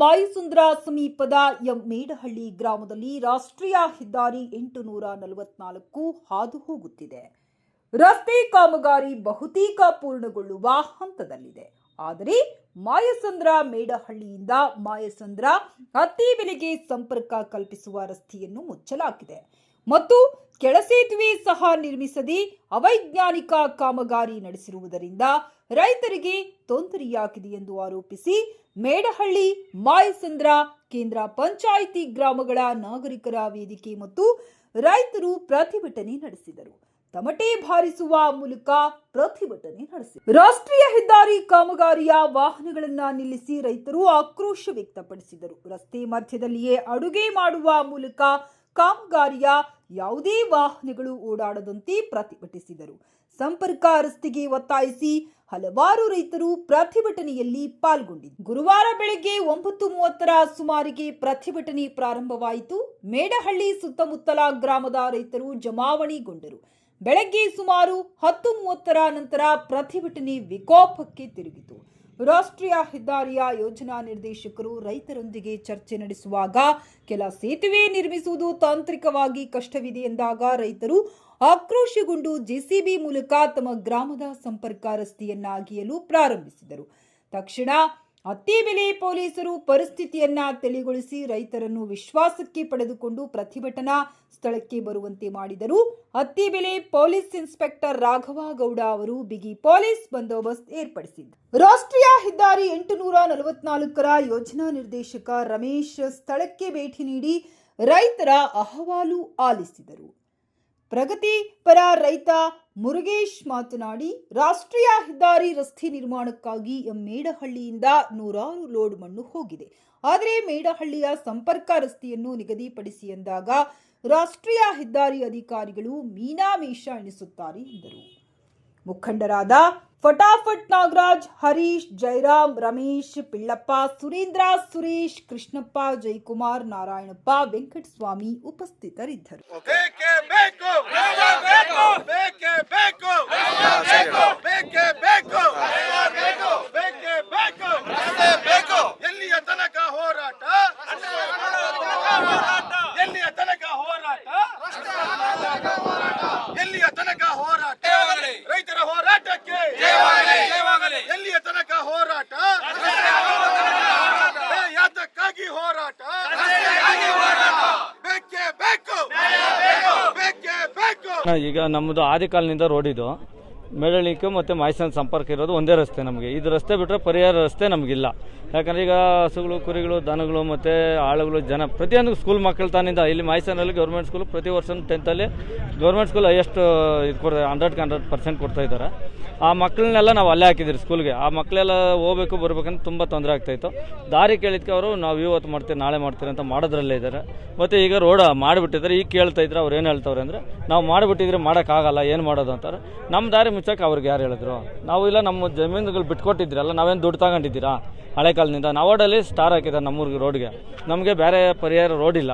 ಮಾಯಸುಂದ್ರ ಸಮೀಪದ ಮೇಡಹಳ್ಳಿ ಗ್ರಾಮದಲ್ಲಿ ರಾಷ್ಟ್ರೀಯ ಹೆದ್ದಾರಿ ಎಂಟು ನೂರ ನಲವತ್ನಾಲ್ಕು ಹಾದು ಹೋಗುತ್ತಿದೆ. ರಸ್ತೆ ಕಾಮಗಾರಿ ಬಹುತೇಕ ಪೂರ್ಣಗೊಳ್ಳುವ ಹಂತದಲ್ಲಿದೆ. ಆದರೆ ಮಾಯಸಂದ್ರ ಮೇಡಹಳ್ಳಿಯಿಂದ ಮಾಯಸಂದ್ರ ಹತ್ತಿಬೆಲೆಗೆ ಸಂಪರ್ಕ ಕಲ್ಪಿಸುವ ರಸ್ತೆಯನ್ನು ಮುಚ್ಚಲಾಗಿದೆ. ಮತ್ತು ಕೆಳಸೇತುವೆ ಸಹ ನಿರ್ಮಿಸದೆ ಅವೈಜ್ಞಾನಿಕ ಕಾಮಗಾರಿ ನಡೆಸಿರುವುದರಿಂದ ರೈತರಿಗೆ ತೊಂದರೆಯಾಗಿದೆ ಎಂದು ಆರೋಪಿಸಿ ಮೇಡಹಳ್ಳಿ ಮಾಯಸಂದ್ರ ಕೇಂದ್ರ ಪಂಚಾಯಿತಿ ಗ್ರಾಮಗಳ ನಾಗರಿಕರ ವೇದಿಕೆ ಮತ್ತು ರೈತರು ಪ್ರತಿಭಟನೆ ನಡೆಸಿದರು. ತಮಟೆ ಬಾರಿಸುವ ಮೂಲಕ ಪ್ರತಿಭಟನೆ ನಡೆಸಿದರು. ರಾಷ್ಟ್ರೀಯ ಹೆದ್ದಾರಿ ಕಾಮಗಾರಿಯ ವಾಹನಗಳನ್ನು ನಿಲ್ಲಿಸಿ ರೈತರು ಆಕ್ರೋಶ ವ್ಯಕ್ತಪಡಿಸಿದರು. ರಸ್ತೆ ಮಧ್ಯದಲ್ಲಿಯೇ ಅಡುಗೆ ಮಾಡುವ ಮೂಲಕ ಕಾಮಗಾರಿಯ ಯಾವುದೇ ವಾಹನಗಳು ಓಡಾಡದಂತೆ ಪ್ರತಿಭಟಿಸಿದರು. ಸಂಪರ್ಕ ರಸ್ತೆಗೆ ಒತ್ತಾಯಿಸಿ ಹಲವಾರು ರೈತರು ಪ್ರತಿಭಟನೆಯಲ್ಲಿ ಪಾಲ್ಗೊಂಡಿದ್ದರು. ಗುರುವಾರ ಬೆಳಗ್ಗೆ ಒಂಬತ್ತು ಮೂವತ್ತರ ಸುಮಾರಿಗೆ ಪ್ರತಿಭಟನೆ ಪ್ರಾರಂಭವಾಯಿತು. ಮೇಡಹಳ್ಳಿ ಸುತ್ತಮುತ್ತಲ ಗ್ರಾಮದ ರೈತರು ಜಮಾವಣೆಗೊಂಡರು. ಬೆಳಗ್ಗೆ ಸುಮಾರು ಹತ್ತು ಮೂವತ್ತರ ನಂತರ ಪ್ರತಿಭಟನೆ ವಿಕೋಪಕ್ಕೆ ತಿರುಗಿತು. ರಾಷ್ಟ್ರೀಯ ಹೆದ್ದಾರಿಯ ಯೋಜನಾ ನಿರ್ದೇಶಕರು ರೈತರೊಂದಿಗೆ ಚರ್ಚೆ ನಡೆಸುವಾಗ ಕೆಲ ಸೇತುವೆ ನಿರ್ಮಿಸುವುದು ತಾಂತ್ರಿಕವಾಗಿ ಕಷ್ಟವಿದೆ ಎಂದಾಗ ರೈತರು ಆಕ್ರೋಶಗೊಂಡು ಜೆಸಿಬಿ ಮೂಲಕ ತಮ್ಮ ಗ್ರಾಮದ ಸಂಪರ್ಕ ರಸ್ತೆಯನ್ನಾಗಿಯಲು ಪ್ರಾರಂಭಿಸಿದರು. ತಕ್ಷಣ ಅತ್ತಿಬೆಲೆ ಪೊಲೀಸರು ಪರಿಸ್ಥಿತಿಯನ್ನ ತಿಳಿಗೊಳಿಸಿ ರೈತರನ್ನು ವಿಶ್ವಾಸಕ್ಕೆ ಪಡೆದುಕೊಂಡು ಪ್ರತಿಭಟನಾ ಸ್ಥಳಕ್ಕೆ ಬರುವಂತೆ ಮಾಡಿದರು. ಅತ್ತಿಬೆಲೆ ಪೊಲೀಸ್ ಇನ್ಸ್ಪೆಕ್ಟರ್ ರಾಘವ ಗೌಡ ಅವರು ಬಿಗಿ ಪೊಲೀಸ್ ಬಂದೋಬಸ್ತ್ ಏರ್ಪಡಿಸಿದ್ದು. ರಾಷ್ಟ್ರೀಯ ಹೆದ್ದಾರಿ ಎಂಟುನೂರ ನಲವತ್ನಾಲ್ಕರ ಯೋಜನಾ ನಿರ್ದೇಶಕ ರಮೇಶ್ ಸ್ಥಳಕ್ಕೆ ಭೇಟಿ ನೀಡಿ ರೈತರ ಅಹವಾಲು ಆಲಿಸಿದರು. ಪ್ರಗತಿ ಪರ ರೈತ ಮುರುಗೇಶ್ ಮಾತನಾಡಿ, ರಾಷ್ಟ್ರೀಯ ಹೆದ್ದಾರಿ ರಸ್ತೆ ನಿರ್ಮಾಣಕ್ಕಾಗಿ ಮೇಡಹಳ್ಳಿಯಿಂದ ನೂರಾರು ಲೋಡ್ ಮಣ್ಣು ಹೋಗಿದೆ. ಆದರೆ ಮೇಡಹಳ್ಳಿಯ ಸಂಪರ್ಕ ರಸ್ತೆಯನ್ನು ನಿಗದಿಪಡಿಸಿ ಎಂದಾಗ ರಾಷ್ಟ್ರೀಯ ಹೆದ್ದಾರಿ ಅಧಿಕಾರಿಗಳು ಮೀನಾಮೇಷ ಎಣಿಸುತ್ತಾರೆ ಎಂದರು. ಮುಖಂಡರಾದ ಫಟಾಫಟ್ ನಾಗರಾಜ್ ಹರೀಶ್ ಜಯರಾಮ್ ರಮೇಶ್ ಪಿಳ್ಳಪ್ಪ ಸುರೇಂದ್ರ ಸುರೇಶ್ ಕೃಷ್ಣಪ್ಪ ಜಯಕುಮಾರ್ ನಾರಾಯಣಪ್ಪ ವೆಂಕಟಸ್ವಾಮಿ ಉಪಸ್ಥಿತರಿದ್ದರು ಯಾತಕ್ಕಾಗಿ ಹೋರಾಟ? ಈಗ ನಮ್ಮದು ಆದಿಕಾಲನಿಂದ ರೋಡ್ ಇದು. ಮೇಳಳಿಕೆ ಮತ್ತು ಮಾಯಸನ್ ಸಂಪರ್ಕ ಇರೋದು ಒಂದೇ ರಸ್ತೆ ನಮಗೆ. ಇದು ರಸ್ತೆ ಬಿಟ್ಟರೆ ಪರಿಹಾರ ರಸ್ತೆ ನಮಗಿಲ್ಲ. ಯಾಕಂದರೆ ಈಗ ಹಸುಗಳು, ಕುರಿಗಳು, ದನಗಳು ಮತ್ತು ಆಳುಗಳು ಜನ ಪ್ರತಿಯೊಂದು ಸ್ಕೂಲ್ ಮಕ್ಕಳ ತಾನಿಂದ ಇಲ್ಲಿ ಮಾಯಸನಲ್ಲಿ ಗೌರ್ಮೆಂಟ್ ಸ್ಕೂಲ್ ಪ್ರತಿ ವರ್ಷ ಟೆಂತಲ್ಲಿ ಗೌರ್ಮೆಂಟ್ ಸ್ಕೂಲ್ ಹೈಯೆಸ್ಟ್ ಇದು ಕೊಡ್ತಾರೆ ಹಂಡ್ರೆಡ್ಗೆ ಹಂಡ್ರೆಡ್ ಪರ್ಸೆಂಟ್ ಕೊಡ್ತಾ ಇದ್ದಾರೆ. ಆ ಮಕ್ಕಳನ್ನೆಲ್ಲ ನಾವು ಅಲ್ಲೇ ಹಾಕಿದ್ದೀರಿ ಸ್ಕೂಲ್ಗೆ ಆ ಮಕ್ಕಳೆಲ್ಲ ಹೋಗ್ಬೇಕು, ಬರ್ಬೇಕಂತ ತುಂಬ ತೊಂದರೆ ಆಗ್ತಾಯಿತ್ತು ದಾರಿ ಕೇಳಿದ್ಕೆ ಅವರು, ನಾವು ಇವತ್ತು ಮಾಡ್ತೀವಿ, ನಾಳೆ ಮಾಡ್ತೀವಿ ಅಂತ ಮಾಡೋದ್ರಲ್ಲೇ ಇದ್ದಾರೆ. ಮತ್ತು ಈಗ ರೋಡ್ ಮಾಡಿಬಿಟ್ಟಿದ್ದಾರೆ. ಈಗ ಕೇಳ್ತಾ ಇದ್ರೆ ಅವ್ರು ಏನು ಹೇಳ್ತವ್ರೆ ಅಂದರೆ ನಾವು ಮಾಡಿಬಿಟ್ಟಿದ್ರೆ ಮಾಡೋಕ್ಕಾಗಲ್ಲ, ಏನು ಮಾಡೋದು ಅಂತಾರೆ. ನಮ್ಮ ದಾರಿ ಮುಚ್ಚಕ್ಕೆ ಅವ್ರಿಗೆ ಯಾರು ಹೇಳಿದ್ರು? ನಾವು ಇಲ್ಲ, ನಮ್ಮ ಜಮೀನುಗಳು ಬಿಟ್ಕೊಟ್ಟಿದ್ರಲ್ಲ ನಾವೇನು ದುಡ್ಡು ತಗೊಂಡಿದ್ದೀರಾ? ಹಳೆ ಕಾಲದಿಂದ. ನಾವೋಡಲ್ಲಿ ಸ್ಟಾರ್ ಹಾಕಿದ್ದಾರೆ ನಮ್ಮೂರಿಗೆ ರೋಡ್ಗೆ. ನಮಗೆ ಬೇರೆ ಪರಿಹಾರ ರೋಡ್ ಇಲ್ಲ.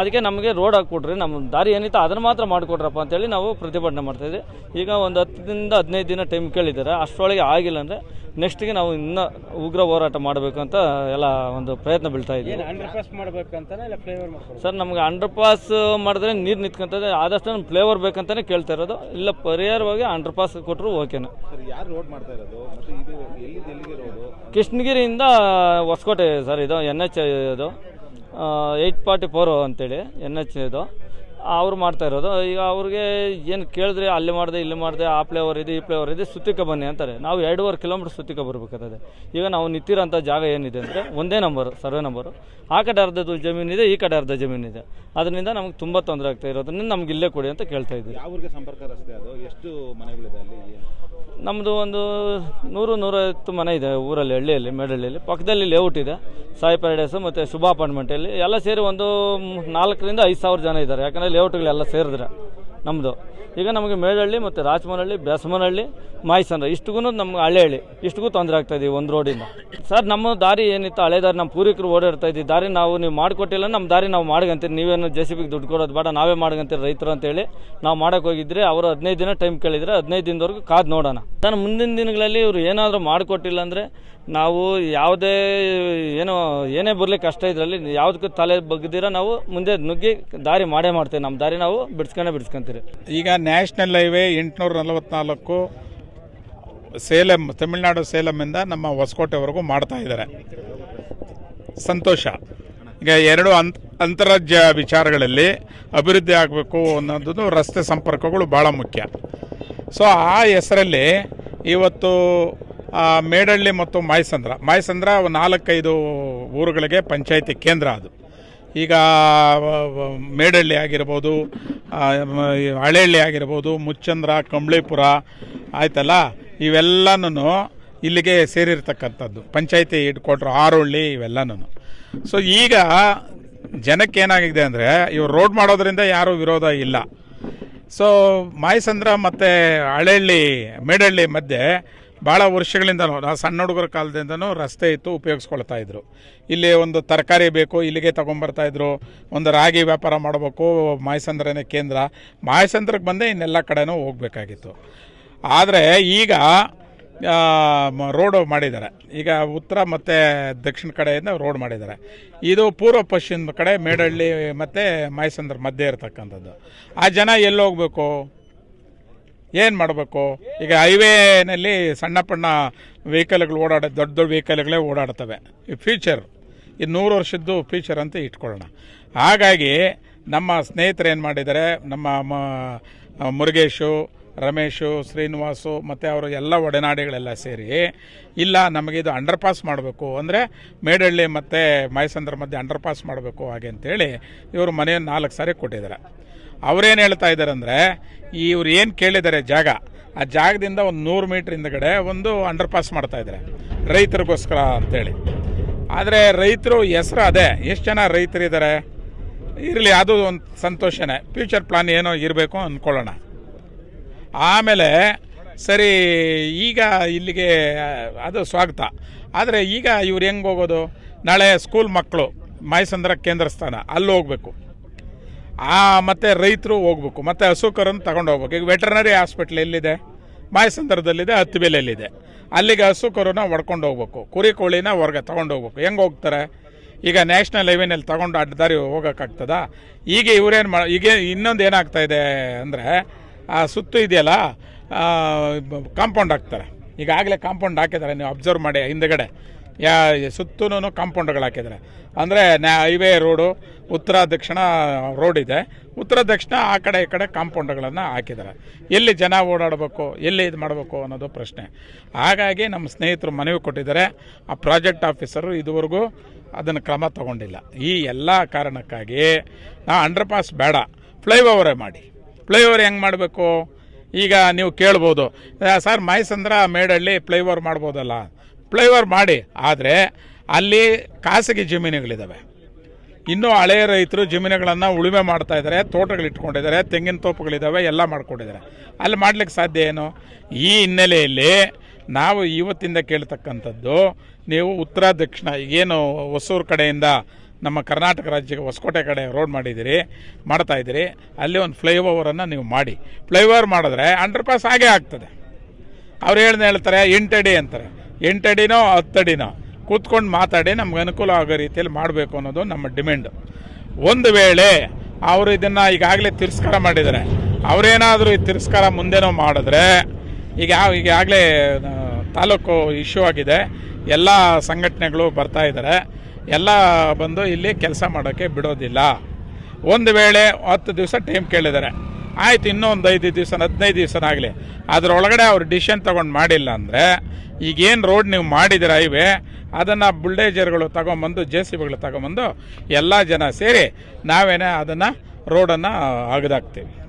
ಅದಕ್ಕೆ ನಮಗೆ ರೋಡ್ ಹಾಕ್ಕೊಟ್ರಿ ನಮ್ಮ ದಾರಿ ಏನಿತ್ತು ಅದನ್ನು ಮಾತ್ರ ಮಾಡಿಕೊಡ್ರಪ್ಪ ಅಂತೇಳಿ ನಾವು ಪ್ರತಿಭಟನೆ ಮಾಡ್ತಾಯಿದ್ವಿ ಈಗ ಒಂದು ಹತ್ತರಿಂದ ಹದಿನೈದು ದಿನ ಟೈಮ್ ಕೇಳಿದ್ದಾರೆ. ಅಷ್ಟರೊಳಗೆ ಆಗಿಲ್ಲ ಅಂದರೆ ನೆಕ್ಸ್ಟ್ಗೆ ನಾವು ಇನ್ನೂ ಉಗ್ರ ಹೋರಾಟ ಮಾಡಬೇಕು ಅಂತ ಎಲ್ಲ ಒಂದು ಪ್ರಯತ್ನ ಬೀಳ್ತಾ ಇದ್ದೀವಿ. ಸರ್ ನಮ್ಗೆ ಅಂಡರ್ ಪಾಸ್ ಮಾಡಿದ್ರೆ ನೀರು ನಿಂತ್ಕೊಂತದೆ ಆದಷ್ಟು ನಮ್ಮ ಫ್ಲೇವರ್ ಬೇಕಂತಾನೆ ಕೇಳ್ತಾ ಇರೋದು. ಇಲ್ಲ ಪರಿಹಾರವಾಗಿ ಅಂಡರ್ ಪಾಸ್ ಕೊಟ್ಟರು ಓಕೆನಾ. ಸರ್ ಯಾರು ರೋಡ್ ಮಾಡ್ತಾ ಇರೋದು? ಮತ್ತೆ ಇದು ಎಲ್ಲಿಂದ ಎಲ್ಲಿಗೆ ರೋಡು ಕೃಷ್ಣಗಿರಿಯಿಂದ ಹೊಸಕೋಟೆ ಸರ್ ಇದು ಎನ್ ಎಚ್ ಇದು ಏಯ್ಟ್ ಫಾರ್ಟಿ ಫೋರು ಅಂತೇಳಿ ಎನ್ ಎಚ್ ಇದು. ಅವ್ರು ಮಾಡ್ತಾ ಇರೋದು. ಈಗ ಅವ್ರಿಗೆ ಏನು ಕೇಳಿದ್ರೆ ಅಲ್ಲಿ ಮಾಡಿದೆ, ಇಲ್ಲಿ ಮಾಡಿದೆ, ಆ ಫ್ಲೇವರ್ ಇದೆ, ಈ ಫ್ಲೇವರ್ ಇದೆ, ಸುತ್ತಿಕ ಬನ್ನಿ ಅಂತಾರೆ. ನಾವು ಎರಡೂವರೆ ಕಿಲೋಮೀಟ್ರ್ ಸುತ್ತಿಕ ಬರಬೇಕಾಗ್ತದೆ. ಈಗ ನಾವು ನಿಂತಿರೋಂಥ ಜಾಗ ಏನಿದೆ ಅಂದರೆ ಒಂದೇ ನಂಬರು ಸರ್ವೆ ನಂಬರು ಆ ಕಡೆ ಅರ್ಧದ್ದು ಜಮೀನಿದೆ ಈ ಕಡೆ ಅರ್ಧ ಜಮೀನಿದೆ ಅದರಿಂದ ನಮ್ಗೆ ತುಂಬ ತೊಂದರೆ ಆಗ್ತಾ ಇರೋದ್ರಿಂದ ನಮ್ಗೆ ಇಲ್ಲೇ ಕೊಡಿ ಅಂತ ಕೇಳ್ತಾ ಇದ್ದೀವಿ. ಸಂಪರ್ಕ ರಸ್ತೆ ಅದು? ಎಷ್ಟು ಮನೆಗಳಿದೆ ಅಲ್ಲಿ? ನಮ್ಮದು ಒಂದು ನೂರು, ನೂರೈವತ್ತು ಮನೆ ಇದೆ ಊರಲ್ಲಿ, ಹಳ್ಳಿಯಲ್ಲಿ, ಮೇಡಳ್ಳಿಯಲ್ಲಿ. ಪಕ್ಕದಲ್ಲಿ ಲೇಔಟ್ ಇದೆ. ಸಾಯಿ ಪ್ಯಾರಡೈಸು ಮತ್ತು ಶುಭ ಅಪಾರ್ಟ್ಮೆಂಟಲ್ಲಿ ಎಲ್ಲ ಸೇರಿ ಒಂದು ನಾಲ್ಕರಿಂದ ಐದು ಸಾವಿರ ಜನ ಇದ್ದಾರೆ. ಯಾಕಂದರೆ ಲೇಔಟ್ಗಳೆಲ್ಲ ಸೇರಿದ್ರೆ. ನಮ್ಮದು ಈಗ ನಮಗೆ ಮೇಳಹಳ್ಳಿ ಮತ್ತು ರಾಜಮನಹಳ್ಳಿ ಬೆಸಮನಹಳ್ಳಿ ಮಾಯಸಂದ್ರ ಇಷ್ಟಿಗೂ ನಮ್ಗೆ ಹಳ್ಳಿ ಇಷ್ಟಿಗೂ ತೊಂದರೆ ಆಗ್ತಾ ಇದೀವಿ ಒಂದು ರೋಡಿಂದ ಸರ್ ನಮ್ಮ ದಾರಿ ಏನಿತ್ತು, ಹಳೆ ದಾರಿ ನಮ್ಮ ಪೂರ್ವಿಕರು ಓಡಾಡ್ತಾ ಇದ್ದೀವಿ ದಾರಿ ನಾವು ನೀವು ಮಾಡಿಕೊಟ್ಟಿಲ್ಲ, ನಮ್ಮ ದಾರಿ ನಾವು ಮಾಡ್ಗಂತೀರಿ. ನೀವೇನು ಜೆ ಸಿ ಬಿಗೆ ದುಡ್ಡು ಕೊಡೋದು ಬೇಡ, ನಾವೇ ಮಾಡ್ಗಂತೀರಿ ರೈತರು ಅಂತೇಳಿ ನಾವು ಮಾಡೋಕೆ ಹೋಗಿದ್ರೆ ಅವರು ಹದಿನೈದು ದಿನ ಟೈಮ್ ಕೇಳಿದರೆ ಹದಿನೈದು ದಿನದವರೆಗೂ ಕಾದು ನೋಡೋಣ. ನಾನು ಮುಂದಿನ ದಿನಗಳಲ್ಲಿ ಇವರು ಏನಾದರೂ ಮಾಡಿಕೊಟ್ಟಿಲ್ಲ ಅಂದರೆ ನಾವು ಯಾವುದೇ ಏನೋ, ಏನೇ ಬರಲಿ ಕಷ್ಟ ಇದರಲ್ಲಿ ಯಾವುದಕ್ಕೂ ತಲೆ ಬಗ್ದಿರ ನಾವು ಮುಂದೆ ನುಗ್ಗಿ ದಾರಿ ಮಾಡೇ ಮಾಡ್ತೇವೆ. ನಮ್ಮ ದಾರಿ ನಾವು ಬಿಡ್ಸ್ಕೊಂಡೇ ಬಿಡ್ಸ್ಕೊಂತೀರಿ ಈಗ ನ್ಯಾಷನಲ್ ಹೈವೇ ಎಂಟುನೂರ ನಲವತ್ನಾಲ್ಕು ಸೇಲಂ, ತಮಿಳುನಾಡು ಸೇಲಂಯಿಂದ ನಮ್ಮ ಹೊಸಕೋಟೆವರೆಗೂ ಮಾಡ್ತಾ ಇದ್ದಾರೆ. ಸಂತೋಷ. ಈಗ ಎರಡು ಅಂತ್ ಅಂತರಾಜ್ಯ ವಿಚಾರಗಳಲ್ಲಿ ಅಭಿವೃದ್ಧಿ ಆಗಬೇಕು ಅನ್ನೋದು ರಸ್ತೆ ಸಂಪರ್ಕಗಳು ಭಾಳ ಮುಖ್ಯ. ಸೊ ಆ ಹೆಸರಲ್ಲಿ ಇವತ್ತು ಮೇಡಳ್ಳಿ ಮತ್ತು ಮಾಯಸಂದ್ರ. ಮಾಯಸಂದ್ರ ನಾಲ್ಕೈದು ಊರುಗಳಿಗೆ ಪಂಚಾಯಿತಿ ಕೇಂದ್ರ ಅದು. ಈಗ ಮೇಡಳ್ಳಿ ಆಗಿರ್ಬೋದು ಹಳೆಹಳ್ಳಿ ಆಗಿರ್ಬೋದು, ಮುಚ್ಚಂದ್ರ, ಕಂಬ್ಳಿಪುರ, ಆಯ್ತಲ್ಲ? ಇವೆಲ್ಲನೂ ಇಲ್ಲಿಗೆ ಸೇರಿರ್ತಕ್ಕಂಥದ್ದು. ಪಂಚಾಯಿತಿ ಇಟ್ಕೊಟ್ರು ಆರೋಳ್ಳಿ ಇವೆಲ್ಲನೂ ಸೊ ಈಗ ಜನಕ್ಕೆ ಏನಾಗಿದೆ ಅಂದರೆ, ಇವ್ರು ರೋಡ್ ಮಾಡೋದ್ರಿಂದ ಯಾರೂ ವಿರೋಧ ಇಲ್ಲ. ಸೊ ಮಾಯಸಂದ್ರ ಮತ್ತು ಹಳೆಹಳ್ಳಿ ಮೇಡಳ್ಳಿ ಮಧ್ಯೆ ಭಾಳ ವರ್ಷಗಳಿಂದನೂ ನಾವು ಸಣ್ಣ ಹುಡುಗರ ಕಾಲದಿಂದನೂ ರಸ್ತೆ ಇತ್ತು, ಉಪಯೋಗಿಸ್ಕೊಳ್ತಾ ಇದ್ರು. ಇಲ್ಲಿ ಒಂದು ತರಕಾರಿ ಬೇಕು, ಇಲ್ಲಿಗೆ ತಗೊಂಬರ್ತಾ ಇದ್ರು, ಒಂದು ರಾಗಿ ವ್ಯಾಪಾರ ಮಾಡಬೇಕು, ಮಾಯಸಂದ್ರನೇ ಕೇಂದ್ರ. ಮಾಯಸಂದ್ರಕ್ಕೆ ಬಂದೇ ಇನ್ನೆಲ್ಲ ಕಡೆನೂ ಹೋಗಬೇಕಾಗಿತ್ತು. ಆದರೆ ಈಗ ರೋಡು ಮಾಡಿದ್ದಾರೆ. ಈಗ ಉತ್ತರ ಮತ್ತು ದಕ್ಷಿಣ ಕಡೆಯಿಂದ ರೋಡ್ ಮಾಡಿದ್ದಾರೆ. ಇದು ಪೂರ್ವ ಪಶ್ಚಿಮ ಕಡೆ ಮೇಡಹಳ್ಳಿ ಮತ್ತು ಮಾಯಸಂದ್ರ ಮಧ್ಯೆ ಇರತಕ್ಕಂಥದ್ದು. ಆ ಜನ ಎಲ್ಲಿ ಹೋಗ್ಬೇಕು? ಏನು ಮಾಡಬೇಕು? ಈಗ ಹೈವೇನಲ್ಲಿ ಸಣ್ಣ ಪಣ್ಣ ವೆಹಿಕಲ್ಗಳು ಓಡಾಡ, ದೊಡ್ಡ ದೊಡ್ಡ ವೆಹಿಕಲ್ಗಳೇ ಓಡಾಡ್ತವೆ. ಈ ಫ್ಯೂಚರ್ ಈ ನೂರು ವರ್ಷದ್ದು ಫ್ಯೂಚರ್ ಅಂತ ಇಟ್ಕೊಳ್ಳೋಣ. ಹಾಗಾಗಿ ನಮ್ಮ ಸ್ನೇಹಿತರು ಏನು ಮಾಡಿದ್ದಾರೆ, ನಮ್ಮ ಮುರುಗೇಶು, ರಮೇಶು, ಶ್ರೀನಿವಾಸು ಮತ್ತು ಅವರು ಎಲ್ಲ ಒಡನಾಡಿಗಳೆಲ್ಲ ಸೇರಿ, ಇಲ್ಲ ನಮಗಿದು ಅಂಡರ್ ಪಾಸ್ ಮಾಡಬೇಕು ಅಂದರೆ ಮೇಡಹಳ್ಳಿ ಮತ್ತು ಮೈಸಂದ್ರ ಮಧ್ಯೆ ಅಂಡರ್ ಪಾಸ್ ಮಾಡಬೇಕು ಹಾಗೆ ಅಂತೇಳಿ ಇವರು ಮನೆಯನ್ನು ನಾಲ್ಕು ಸಾರಿ ಕೊಟ್ಟಿದ್ದಾರೆ. ಅವ್ರೇನು ಹೇಳ್ತಾ ಇದ್ದಾರೆ ಅಂದರೆ ಇವ್ರು ಏನು ಕೇಳಿದ್ದಾರೆ ಜಾಗ, ಆ ಜಾಗದಿಂದ ಒಂದು ನೂರು ಮೀಟ್ರ್ ಹಿಂದ್ಗಡೆ ಒಂದು ಅಂಡರ್ ಪಾಸ್ ಮಾಡ್ತಾ ಇದ್ದಾರೆ, ರೈತರಿಗೋಸ್ಕರ ಅಂತೇಳಿ. ಆದರೆ ರೈತರು ಹೆಸರು ಅದೇ, ಎಷ್ಟು ಜನ ರೈತರಿದ್ದಾರೆ ಇರಲಿ, ಅದು ಒಂದು ಸಂತೋಷನೇ. ಫ್ಯೂಚರ್ ಪ್ಲಾನ್ ಏನೋ ಇರಬೇಕು ಅಂದ್ಕೊಳ್ಳೋಣ ಆಮೇಲೆ, ಸರಿ, ಈಗ ಇಲ್ಲಿಗೆ, ಅದು ಸ್ವಾಗತ. ಆದರೆ ಈಗ ಇವ್ರು ಹೆಂಗೆ ಹೋಗೋದು? ನಾಳೆ ಸ್ಕೂಲ್ ಮಕ್ಕಳು ಮಾಯಸಂದ್ರ ಕೇಂದ್ರ ಸ್ಥಾನ ಅಲ್ಲಿ ಹೋಗ್ಬೇಕು ಆ, ಮತ್ತು ರೈತರು ಹೋಗ್ಬೇಕು, ಮತ್ತು ಹಸುಕರನ್ನು ತಗೊಂಡು ಹೋಗ್ಬೇಕು. ಈಗ ವೆಟರ್ನರಿ ಹಾಸ್ಪಿಟ್ಲ್ ಎಲ್ಲಿದೆ? ಮಾಯಸಂದ್ರದಲ್ಲಿದೆ, ಹತ್ತಿಬೆಲೆಯಲ್ಲಿದೆ. ಅಲ್ಲಿಗೆ ಹಸು ಕರುನ ಹೊಡ್ಕೊಂಡು ಹೋಗ್ಬೇಕು, ಕುರಿ ಕೋಳಿನ ಹೊರಗೆ ತಗೊಂಡು ಹೋಗ್ಬೇಕು. ಹೆಂಗೆ ಹೋಗ್ತಾರೆ? ಈಗ ನ್ಯಾಷನಲ್ ಹೈವೇನಲ್ಲಿ ತಗೊಂಡು ಅಡ್ಡದಾರಿ ಹೋಗೋಕ್ಕಾಗ್ತದ? ಈಗ ಇವರೇನು ಮಾ, ಈಗ ಇನ್ನೊಂದು ಏನಾಗ್ತಾ ಇದೆ ಅಂದರೆ, ಆ, ಸುತ್ತು ಇದೆಯಲ್ಲ ಕಾಂಪೌಂಡ್ ಹಾಕ್ತಾರೆ. ಈಗಾಗಲೇ ಕಾಂಪೌಂಡ್ ಹಾಕಿದ್ದಾರೆ, ನೀವು ಅಬ್ಸರ್ವ್ ಮಾಡಿ ಹಿಂದ್ಗಡೆ. ಯಾ ಸುತ್ತೂ ಕಾಂಪೌಂಡ್ಗಳು ಹಾಕಿದ್ದಾರೆ. ಅಂದರೆ ಹೈವೇ ರೋಡು ಉತ್ತರ ದಕ್ಷಿಣ ರೋಡ್ ಇದೆ. ಉತ್ತರ ದಕ್ಷಿಣ ಆ ಕಡೆ ಈ ಕಡೆ ಕಾಂಪೌಂಡ್ಗಳನ್ನು ಹಾಕಿದ್ದಾರೆ. ಎಲ್ಲಿ ಜನ ಓಡಾಡಬೇಕು ಎಲ್ಲಿ ಇದು ಮಾಡಬೇಕು ಅನ್ನೋದು ಪ್ರಶ್ನೆ. ಹಾಗಾಗಿ ನಮ್ಮ ಸ್ನೇಹಿತರು ಮನವಿ ಕೊಟ್ಟಿದ್ದಾರೆ. ಆ ಪ್ರಾಜೆಕ್ಟ್ ಆಫೀಸರು ಇದುವರೆಗೂ ಅದನ್ನು ಕ್ರಮ ತಗೊಂಡಿಲ್ಲ. ಈ ಎಲ್ಲ ಕಾರಣಕ್ಕಾಗಿ ನಾ ಅಂಡರ್ ಪಾಸ್ ಬೇಡ. ಫ್ಲೈಓವರೇ ಮಾಡಿ. ಫ್ಲೈಓವರ್ ಹೆಂಗೆ ಮಾಡಬೇಕು? ಈಗ ನೀವು ಕೇಳ್ಬೋದು. "ಆ, ಸರ್ ಮೈಸಂದ್ರ ಮೇಡಳ್ಳಿ ಫ್ಲೈಓವರ್ ಮಾಡ್ಬೋದಲ್ಲ? ಫ್ಲೈಓವರ್ ಮಾಡಿ, ಆದರೆ ಅಲ್ಲಿ ಖಾಸಗಿ ಜಮೀನುಗಳಿದ್ದಾವೆ ಇನ್ನೂ ಹಳೆಯ ರೈತರು ಜಮೀನುಗಳನ್ನು ಉಳುಮೆ ಮಾಡ್ತಾ ಇದ್ದಾರೆ ತೋಟಗಳು ಇಟ್ಕೊಂಡಿದ್ದಾರೆ ತೆಂಗಿನ ತೋಪುಗಳಿದ್ದಾವೆ ಎಲ್ಲ ಮಾಡ್ಕೊಂಡಿದ್ದಾರೆ ಅಲ್ಲಿ ಮಾಡಲಿಕ್ಕೆ ಸಾಧ್ಯ ಏನು? ಈ ಹಿನ್ನೆಲೆಯಲ್ಲಿ ನಾವು ಇವತ್ತಿಂದ ಕೇಳ್ತಕ್ಕಂಥದ್ದು, ನೀವು ಉತ್ತರ, ದಕ್ಷಿಣ ಏನು ಹೊಸೂರು ಕಡೆಯಿಂದ ನಮ್ಮ ಕರ್ನಾಟಕ ರಾಜ್ಯಕ್ಕೆ ಹೊಸಕೋಟೆ ಕಡೆ ರೋಡ್ ಮಾಡಿದ್ದೀರಿ, ಮಾಡ್ತಾ ಇದ್ದೀರಿ, ಅಲ್ಲಿ ಒಂದು ಫ್ಲೈಓವರನ್ನು ನೀವು ಮಾಡಿ. ಫ್ಲೈಓವರ್ ಮಾಡಿದ್ರೆ ಅಂಡರ್ ಪಾಸ್ ಆಗೇ ಆಗ್ತದೆ. ಅವ್ರು ಹೇಳ್ದೆ ಹೇಳ್ತಾರೆ, ಎಂಟಡಿ ಅಂತಾರೆ. ಎಂಟಡಿನೋ ಹತ್ತಡಿನೋ ಕೂತ್ಕೊಂಡು ಮಾತಾಡಿ ನಮ್ಗೆ ಅನುಕೂಲ ಆಗೋ ರೀತಿಯಲ್ಲಿ ಮಾಡಬೇಕು ಅನ್ನೋದು ನಮ್ಮ ಡಿಮ್ಯಾಂಡ್. ಒಂದು ವೇಳೆ ಅವರು ಇದನ್ನು ಈಗಾಗಲೇ ತಿರಸ್ಕಾರ ಮಾಡಿದ್ದಾರೆ. ಅವರೇನಾದರೂ ಈ ತಿರಸ್ಕಾರ ಮುಂದೆನೋ ಮಾಡಿದ್ರೆ, ಈಗ ಈಗಾಗಲೇ ತಾಲೂಕು ಇಶ್ಯೂ ಆಗಿದೆ. ಎಲ್ಲ ಸಂಘಟನೆಗಳು ಬರ್ತಾ ಇದ್ದಾರೆ. ಎಲ್ಲ ಬಂದು ಇಲ್ಲಿ ಕೆಲಸ ಮಾಡೋಕ್ಕೆ ಬಿಡೋದಿಲ್ಲ. ಒಂದು ವೇಳೆ ಹತ್ತು ದಿವಸ ಟೈಮ್ ಕೇಳಿದ್ದಾರೆ. ಆಯ್ತು ಇನ್ನೂ ಒಂದು ಐದು ದಿವಸ ಹದಿನೈದು ದಿವಸನಾಗಲಿ ಅದರೊಳಗಡೆ ಅವ್ರು ಡಿಸಿಷನ್ ತೊಗೊಂಡು ಮಾಡಿಲ್ಲ ಅಂದರೆ, ಈಗೇನು ರೋಡ್ ನೀವು ಮಾಡಿದಿರ ಹೈವೇ ಅದನ್ನು ಬುಲ್ಡೇಜರ್ಗಳು ತಗೊಂಬಂದು ಜೆ ಸಿ ಬಿಗಳು ತಗೊಂಬಂದು, ಎಲ್ಲ ಜನ ಸೇರಿ ನಾವೇನೇ ಅದನ್ನು ರೋಡನ್ನು ಅಗದಾಕ್ತೀವಿ